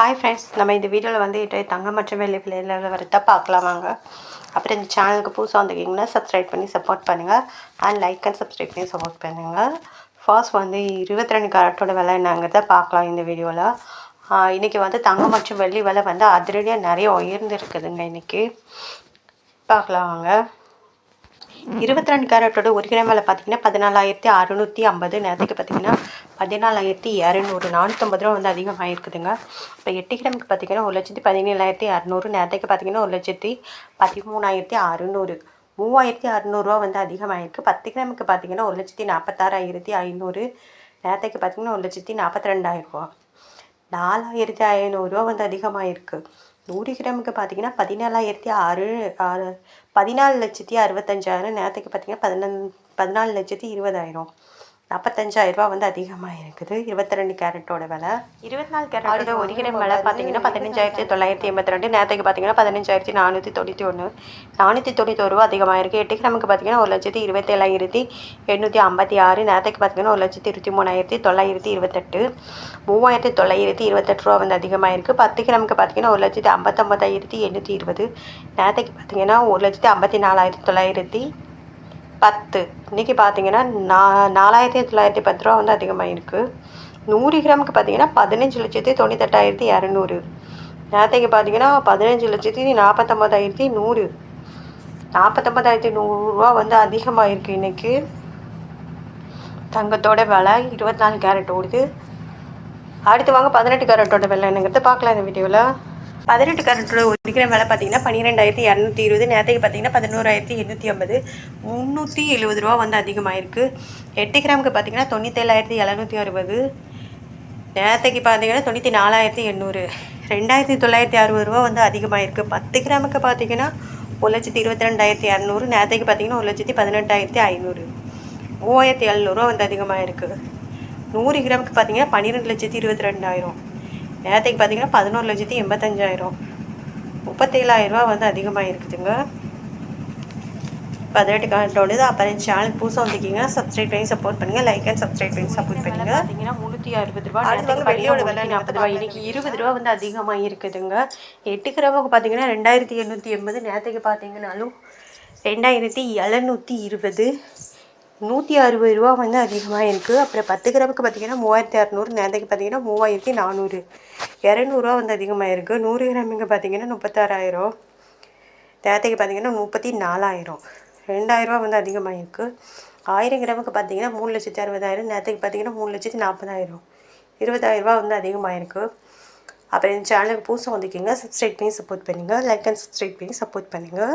Hi friends நம்ம இந்த வீடியோவில் வந்து இட்டை தங்கம் மற்றும் வெள்ளி விலையில் வரத்தை பார்க்கலாம் வாங்க. அப்புறம் இந்த சேனலுக்கு புதுசாக வந்துருக்கீங்கன்னா சப்ஸ்கிரைப் பண்ணி சப்போர்ட் பண்ணுங்கள் அண்ட் லைக் அண்ட் சப்ஸ்கிரைப் பண்ணி சப்போர்ட் பண்ணுங்கள் ஃபர்ஸ்ட் வந்து இருபத்தி ரெண்டு கேரட்டோட விலை என்னங்கிறத பார்க்கலாம் இந்த வீடியோவில் இன்றைக்கி வந்து தங்கம் மற்றும் வெள்ளி விலை வந்து அதிரடியாக நிறைய உயர்ந்து இருக்குதுங்க இன்றைக்கி பார்க்கலாம் வாங்க. இருபத்தி ரெண்டு கேரட்டோட ஒரு கிராம் விலை பார்த்தீங்கன்னா பதினாலாயிரத்தி அறுநூற்றி ஐம்பது நேரத்துக்கு பார்த்தீங்கன்னா பதினாலாயிரத்தி இரநூறு நானூற்றம்பது ரூபா வந்து அதிகமாக இருக்குதுங்க இப்போ எட்டு கிராமுக்கு பார்த்தீங்கன்னா ஒரு லட்சத்தி பதினேழாயிரத்தி அறநூறு நேரத்துக்கு பார்த்தீங்கன்னா ஒரு லட்சத்தி பதிமூணாயிரத்தி அறுநூறு மூவாயிரத்தி அறநூறுவா வந்து அதிகமாகிருக்கு பத்து கிராமுக்கு பார்த்தீங்கன்னா ஒரு லட்சத்தி நாற்பத்தாறாயிரத்தி ஐநூறு நேரத்துக்கு பார்த்தீங்கன்னா ஒரு லட்சத்தி நாற்பத்தி ரெண்டாயிரரூவா நாலாயிரத்தி ஐநூறுரூவா வந்து அதிகமாகிருக்கு நூறு கிராமுக்கு பார்த்தீங்கன்னா பதினாலாயிரத்தி ஆறு ஆறு பதினாலு லட்சத்தி அறுபத்தஞ்சாயிரம். நேரத்துக்கு பார்த்தீங்கன்னா பதினஞ் பதினாலு லட்சத்தி இருபதாயிரம். நாற்பத்தஞ்சாயிரரூபா வந்து அதிகமாக இருக்குது இருபத்தி ரெண்டு கேரட்டோட விலை. இருபத்தி நாலு கேரட்டோட ஒரு கிராம் விலை பார்த்தீங்கன்னா பதினஞ்சாயிரத்தி தொள்ளாயிரத்தி எண்பத்தி ரெண்டு நேரத்துக்கு பார்த்தீங்கன்னா பதினஞ்சாயிரத்தி நானூற்றி தொண்ணூற்றி ஒன்று நானூற்றி தொண்ணூத்தொரு ரூபா அதிகமாக இருக்குது எட்டு கிராமுக்கு பார்த்தீங்கன்னா ஒரு லட்சத்தி இருபத்தேழாயிரத்தி எண்ணூற்றி ஐம்பத்தி ஆறு நேரத்துக்கு பார்த்தீங்கன்னா ஒரு லட்சத்தி இருபத்தி மூணாயிரத்தி தொள்ளாயிரத்தி இருபத்தெட்டு. மூவாயிரத்தி தொள்ளாயிரத்தி இருபத்தெட்டு ரூபா வந்து அதிகமாக இருக்குது பத்து கிராமுக்கு பார்த்தீங்கன்னா ஒரு லட்சத்தி ஐம்பத்தொம்பதாயிரத்தி எண்ணூற்றி இருபது. நேரத்துக்கு பார்த்தீங்கன்னா ஒரு லட்சத்தி ஐம்பத்தி நாலாயிரத்தி தொள்ளாயிரத்தி பத்து. இன்றைக்கி பார்த்தீங்கன்னா நா நாலாயிரத்தி தொள்ளாயிரத்தி பத்து ரூபா வந்து அதிகமாக இருக்குது நூறு கிராமுக்கு பார்த்தீங்கன்னா பதினஞ்சு லட்சத்தி தொண்ணூத்தெட்டாயிரத்தி இரநூறு. நேரத்தைக்கு பார்த்தீங்கன்னா பதினஞ்சு லட்சத்தி நாற்பத்தொம்பதாயிரத்தி நூறு. நாற்பத்தொம்பதாயிரத்தி நூறுரூவா வந்து அதிகமாக இருக்குது இன்றைக்கி தங்கத்தோட விலை இருபத்தி நாலு கேரட் ஓடுது. அடுத்து வாங்க பதினெட்டு கேரட்டோட விலை என்னங்கிறது பார்க்கலாம் இந்த வீடியோவில் பதினெட்டு கேரட்டோட ஒரு கிராம் விலை பார்த்தீங்கன்னா பன்னிரெண்டாயிரத்தி இரநூத்தி இருபது நேரத்துக்கு பார்த்தீங்கன்னா பதினோராயிரத்தி எண்ணூற்றி ஐம்பது. முந்நூற்றி எழுபது ரூபா வந்து அதிகமாகிருக்கு எட்டு கிராமுக்கு பார்த்தீங்கன்னா தொண்ணூற்றேழாயிரத்தி எழுநூற்றி அறுபது. நேரத்துக்கு பார்த்தீங்கன்னா தொண்ணூற்றி நாலாயிரத்தி எண்ணூறு. ரெண்டாயிரத்தி தொள்ளாயிரத்தி அறுபது ரூபா வந்து அதிகமாகிருக்கு பத்து கிராமுக்கு பார்த்தீங்கன்னா ஒரு லட்சத்தி இருபத்தி ரெண்டாயிரத்தி இரநூறு. நேரத்துக்கு பார்த்தீங்கன்னா ஒரு லட்சத்தி பதினெட்டாயிரத்தி ஐநூறு. மூவாயிரத்தி எழுநூறுவா வந்து அதிகமாக இருக்குது நூறு கிராமுக்கு பார்த்தீங்கன்னா பன்னிரெண்டு லட்சத்தி இருபத்தி ரெண்டாயிரம் நேரத்துக்கு பார்த்தீங்கன்னா பதினோரு லட்சத்தி எண்பத்தஞ்சாயிரம். முப்பத்தேழாயிரரூவா வந்து அதிகமாக இருக்குதுங்க பதினெட்டு கார்டோடது அப்புறம் சேனல் புதுசாக வந்துருக்கீங்க சப்ஸ்கிரைப் பண்ணி சப்போர்ட் பண்ணுங்கள் லைக் அண்ட் சப்ஸ்கிரைப் பண்ணி சப்போர்ட் பண்ணுங்கள் பார்த்தீங்கன்னா முந்நூற்றி அறுபது ரூபா அடுத்து வந்து வெள்ளியோட விலை நாற்பது ரூபா இன்னைக்கு இருபது ரூபா வந்து அதிகமாக இருக்குதுங்க எட்டு கிராமுக்கு பார்த்தீங்கன்னா ரெண்டாயிரத்தி எண்ணூற்றி எண்பது. நேரத்துக்கு பார்த்தீங்கன்னாலும் ரெண்டாயிரத்தி எழுநூற்றி இருபது. நூற்றி அறுபது ரூபா வந்து அதிகமாக இருக்குது அப்புறம் பத்து கிராமுக்கு பார்த்தீங்கன்னா மூவாயிரத்தி அறநூறு நேரத்துக்கு பார்த்தீங்கன்னா மூவாயிரத்தி நானூறு. இரநூறுவா வந்து அதிகமாக இருக்குது நூறு கிராமுக்கு பார்த்தீங்கன்னா முப்பத்தாறாயிரம். நேரத்துக்கு பார்த்தீங்கன்னா முப்பத்தி நாலாயிரம். ரெண்டாயிரரூவா வந்து அதிகமாக இருக்குது ஆயிரம் கிராமுக்கு பார்த்தீங்கன்னா மூணு லட்சத்தி அறுபதாயிரம். நேரத்துக்கு பார்த்தீங்கன்னா மூணு லட்சத்தி நாற்பதாயிரம். இருபதாயிரரூவா வந்து அதிகமாக இருக்குது அப்புறம் இந்த சேனலுக்கு புதுசாக வந்துக்கிங்க சப்ஸ்கிரைப் பண்ணி சப்போர்ட் பண்ணுங்கள் லைக் அண்ட் சப்ஸ்கிரைப் பண்ணி சப்போர்ட் பண்ணுங்கள்